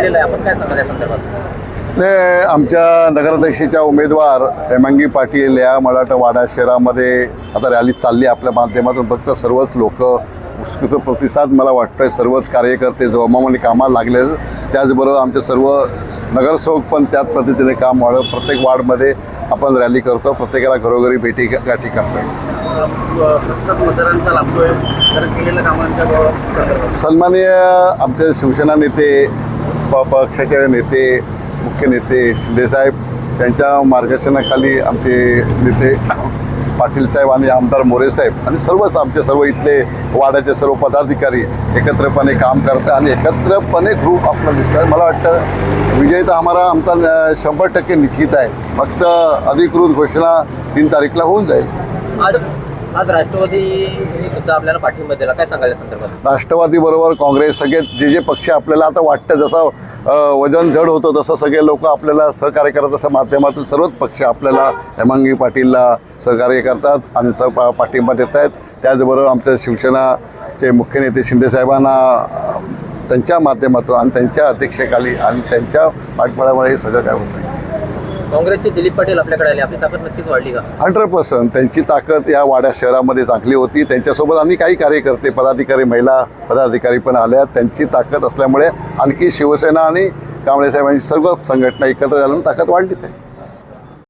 वाढलेलं आहे. आपण काय सांगा संदर्भात? ते आमच्या नगराध्यक्षाच्या उमेदवार हेमांगी पाटील या मला वाटतं वाडा शहरामध्ये आता रॅली चालली आपल्या माध्यमातून. फक्त सर्वच लोक उत्स्फूर्त प्रतिसाद मला वाटतोय. सर्वच कार्यकर्ते जोमामाने कामाला लागले त्याचबरोबर आमचे सर्व नगरसेवक पण त्याच पद्धतीने काम वाढत प्रत्येक वार्डमध्ये आपण रॅली करतो. प्रत्येकाला घरोघरी भेटी गाठी करतायत सन्माननीय आमचे शिवसेना नेते प पक्षाचे नेते मुख्य नेते शिंदेसाहेब त्यांच्या मार्गदर्शनाखाली आमचे नेते पाटील साहेब आणि आमदार मोरे साहेब आणि सर्वच आमचे सर्व इथले वाड्याचे सर्व पदाधिकारी एकत्रपणे काम करतात आणि एकत्रपणे ग्रुप आपला दिसतात मला वाटतं विजय तर आम्हाला आमचा शंभर टक्के निश्चित आहे. फक्त अधिकृत घोषणा तीन तारीखला होऊन जाईल. आज राष्ट्रवादी सुद्धा आपल्याला पाठिंबा दिला. काय सांगायला संदर्भात? राष्ट्रवादी बरोबर काँग्रेस सगळे जे जे पक्ष आपल्याला आता वाटतं जसं वजन जड होतं तसं सगळे लोक आपल्याला सहकार्य करत असं माध्यमातून सर्वच पक्ष आपल्याला हेमांगी पाटीलला सहकार्य करतात आणि स पाठिंबा देत आहेत. त्याचबरोबर आमच्या शिवसेनाचे मुख्य नेते शिंदेसाहेबांना त्यांच्या माध्यमातून आणि त्यांच्या अध्यक्षेखाली आणि त्यांच्या पाठबळामुळे हे सगळं काय होतं आहे काँग्रेसचे दिलीप पाटील आपल्याकडे आले. आपली ताकद नक्कीच वाढली का? Hundred percent. त्यांची ताकद या वाड्या शहरामध्ये चांगली होती. त्यांच्यासोबत आणि काही कार्यकर्ते पदाधिकारी महिला पदाधिकारी पण आल्या त्यांची ताकद असल्यामुळे आणखी शिवसेना आणि कांबळे साहेबांची सर्व संघटना एकत्र झाल्यानं ताकद वाढलीच आहे.